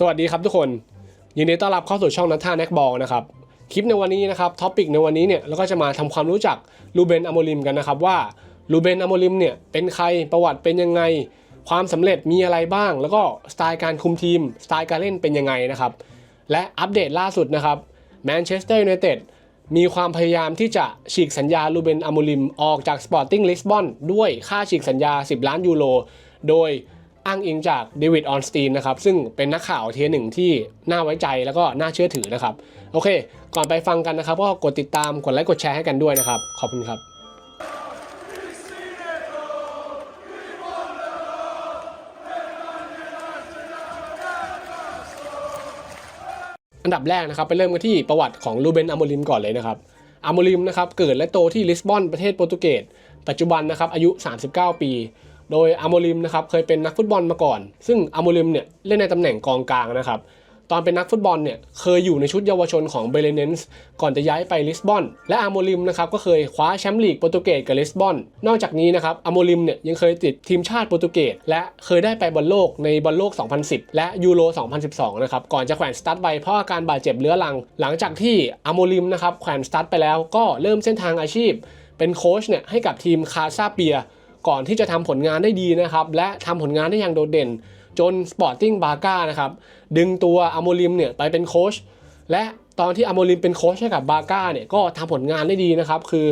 สวัสดีครับทุกคนยินดีต้อนรับเข้าสู่ช่องนัทธาแน็กบอลนะครับคลิปในวันนี้นะครับท็อปิกในวันนี้เนี่ยเราก็จะมาทำความรู้จักลูเบนอโมลิมกันนะครับว่าลูเบนอโมลิมเนี่ยเป็นใครประวัติเป็นยังไง ความสำเร็จมีอะไรบ้าง แล้วก็สไตล์การคุมทีม สไตล์การเล่นเป็นยังไงนะครับและอัปเดตล่าสุดนะครับแมนเชสเตอร์ยูไนเต็ดมีความพยายามที่จะฉีกสัญญาลูเบนอโมลิมออกจากสปอร์ติ้งลิสบอนด้วยค่าฉีกสัญญา 10 ล้านยูโรโดย อ้างอิงจากเดวิดออนสตีนนะครับซึ่งเป็นนักข่าวเทียหนึ่งที่น่าไว้ใจแล้วก็น่าเชื่อถือนะครับ โอเค ก่อนไปฟังกันนะครับ ก็กดติดตามกดไลค์กดแชร์ให้กันด้วยนะครับ ขอบคุณครับอันดับแรกนะครับไปเริ่มกันที่ประวัติของลูเบนอโมลิมก่อนเลยนะครับอโมลิมนะครับเกิดและโตที่ลิสบอนประเทศโปรตุเกสปัจจุบันนะครับอายุ 39 ปี โดยอโมลิมนะครับเคยเป็นนักฟุตบอลมาก่อน ซึ่งอโมลิมเนี่ยเล่นในตำแหน่งกองกลางนะครับตอนเป็นนักฟุตบอลเนี่ยเคยอยู่ในชุดเยาวชนของเบเลเนนส์ก่อนจะย้ายไปลิสบอน และอาโมลิมนะครับก็เคยคว้าแชมป์ลีกโปรตุเกสกับลิสบอน นอกจากนี้นะครับอาโมลิมเนี่ยยังเคยติดทีมชาติโปรตุเกสและเคยได้ไปบอลโลกในบอลโลก 2010 และยูโร 2012 นะครับก่อนจะแขวนสตั๊ดไปเพราะอาการบาดเจ็บเรื้อรัง หลังจากที่อาโมลิมนะครับแขวนสตั๊ดไปแล้วก็เริ่มเส้นทางอาชีพ เป็นโค้ชเนี่ยให้กับทีมคาซาเปีย ก่อนที่จะทำผลงานได้ดีนะครับ และทำผลงานได้อย่างโดดเด่น จน Sporting b a g a นะครับ ดึงตัวอโมลิมเนี่ยไปเป็นโค้ชและตอนที่อโมลิมเป็นโค้ชให้กับบาก้าเนี่ยก็ทำผลงานได้ดีนะครับ คือ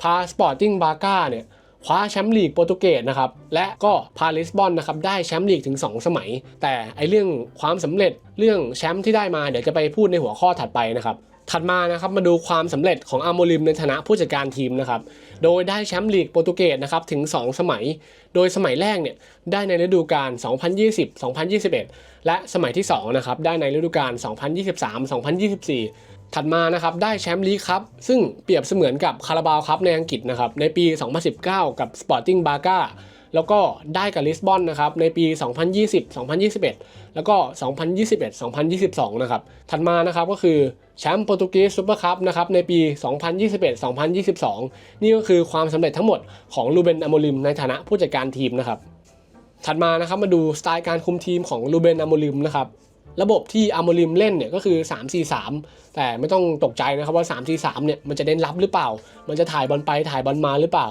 พา Sporting b a g a เนี่ยคว้าแชมป์ลีกโปรตุเกสนะครับ และก็พาลิสบอนนะครับได้แชมป์ลีกถึง 2 สมัย แต่ไอเรื่องความสำเร็จเรื่องแชมป์ที่ได้มาเดี๋ยวจะไปพูดในหัวข้อถัดไปนะครับ ถัดมานะครับมาดูความสำเร็จของอาโมลิมในฐานะผู้จัดการทีมนะครับ โดยได้แชมป์ลีกโปรตุเกสนะครับถึง 2 สมัย โดยสมัยแรกเนี่ยได้ในฤดูกาล 2020-2021 และสมัยที่2นะครับได้ในฤดูกาล 2023-2024 ถัดมานะครับได้แชมป์ลีกครับ ซึ่งเปรียบเสมือนกับคาราบาวครับในอังกฤษนะครับในปี 2019 กับ Sporting b a g a แล้วก็ได้กับลิสบอนนะครับในปี 2020-2021 แล้วก็ 2021-2022 นะครับ ถัดมานะครับก็คือแชมป์โปรตุเกสซูเปอร์คัพนะครับในปี 2021-2022 นี่ก็คือความสำเร็จทั้งหมดของลูเบนอโมลิมในฐานะผู้จัดการทีมนะครับ ถัดมานะครับมาดูสไตล์การคุมทีมของลูเบนอโมลิมนะครับระบบที่อโมลิมเล่นเนี่ยก็คือ 3-4-3 แต่ไม่ต้องตกใจนะครับว่า 3-4-3 เนี่ยมันจะเน้นรับหรือเปล่า มันจะถ่ายบอลไปถ่ายบอลมาหรือเปล่า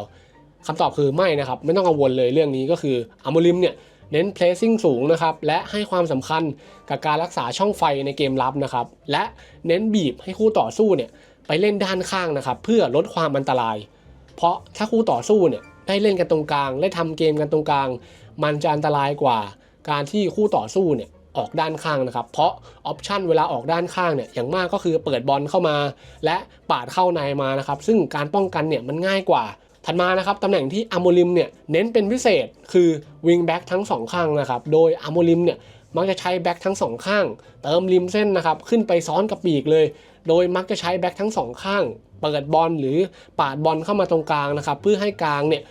คำตอบคือไม่นะครับ ไม่ต้องกังวลเลยเรื่องนี้ก็คืออโมลิมเนี่ยเน้นเพลซิ่งสูงนะครับและให้ความสำคัญกับการรักษาช่องไฟในเกมรับนะครับและเน้นบีบให้คู่ต่อสู้เนี่ยไปเล่นด้านข้างนะครับเพื่อลดความอันตราย เพราะถ้าคู่ต่อสู้เนี่ยได้เล่นกันตรงกลางได้ทำเกมกันตรงกลาง มันจะอันตรายกว่า การที่คู่ต่อสู้เนี่ยออกด้านข้างนะครับ เพราะออปชันเวลาออกด้านข้างเนี่ยอย่างมากก็คือเปิดบอลเข้ามา และปาดเข้าในมานะครับซึ่งการป้องกันเนี่ยมันง่ายกว่า ถัดมานะครับตำแหน่งที่อโมลิมเนี่ยเน้นเป็นพิเศษคือวิงแบ็กทั้งสองข้างนะครับโดยอโมลิมเนี่ยมักจะใช้แบ็กทั้งสองข้าง เติมริมเส้นนะครับขึ้นไปซ้อนกับปีกเลย โดยมักจะใช้แบ็กทั้งสองข้าง เปิดบอลหรือปาดบอลเข้ามาตรงกลางนะครับเพื่อให้กลางเนี่ย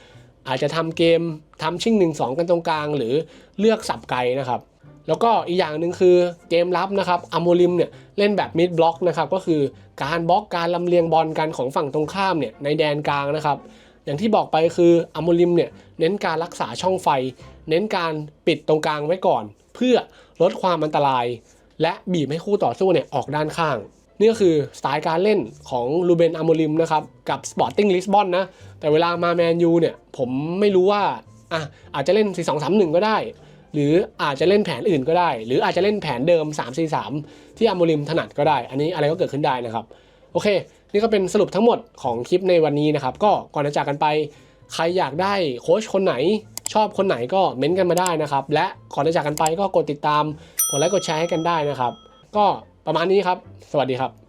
อาจจะทำเกมทำชิ่ง 1 2 กันตรงกลาง หรือเลือกสับไกลนะครับแล้วก็อีกอย่างหนึ่งคือเกมรับนะครับอโมลิมเนี่ยเล่นแบบมิดบล็อกนะครับก็คือการบล็อกการลำเลียงบอลกันของฝั่งตรงข้ามเนี่ยในแดนกลางนะครับ อย่างที่บอกไปคืออโมลิมเนี่ยเน้นการรักษาช่องไฟ เน้นการปิดตรงกลางไว้ก่อน เพื่อลดความอันตราย และบีบให้คู่ต่อสู้เนี่ยออกด้านข้าง นี่ก็คือสไตล์การเล่นของลูเบนอโมลิมนะครับกับ Sporting Lisbon นนะแต่เวลามาแมนยูเนี่ยผมไม่รู้ว่าอะอาจจะเล่น 4 2 3 1 ก็ได้ หรืออาจจะเล่นแผนอื่นก็ได้ หรืออาจจะเล่นแผนเดิม 3-4-3 ที่อโมลิมถนัดก็ได้ อันนี้อะไรก็เกิดขึ้นได้นะครับ โอเค นี่ก็เป็นสรุปทั้งหมดของคลิปในวันนี้นะครับ ก็ก่อนจะจากกันไป ใครอยากได้โค้ชคนไหน ชอบคนไหนก็เม้นต์กันมาได้นะครับ และก่อนจะจากกันไปก็กดติดตาม กดไลค์กดแชร์ให้กันได้นะครับ ก็ประมาณนี้ครับ สวัสดีครับ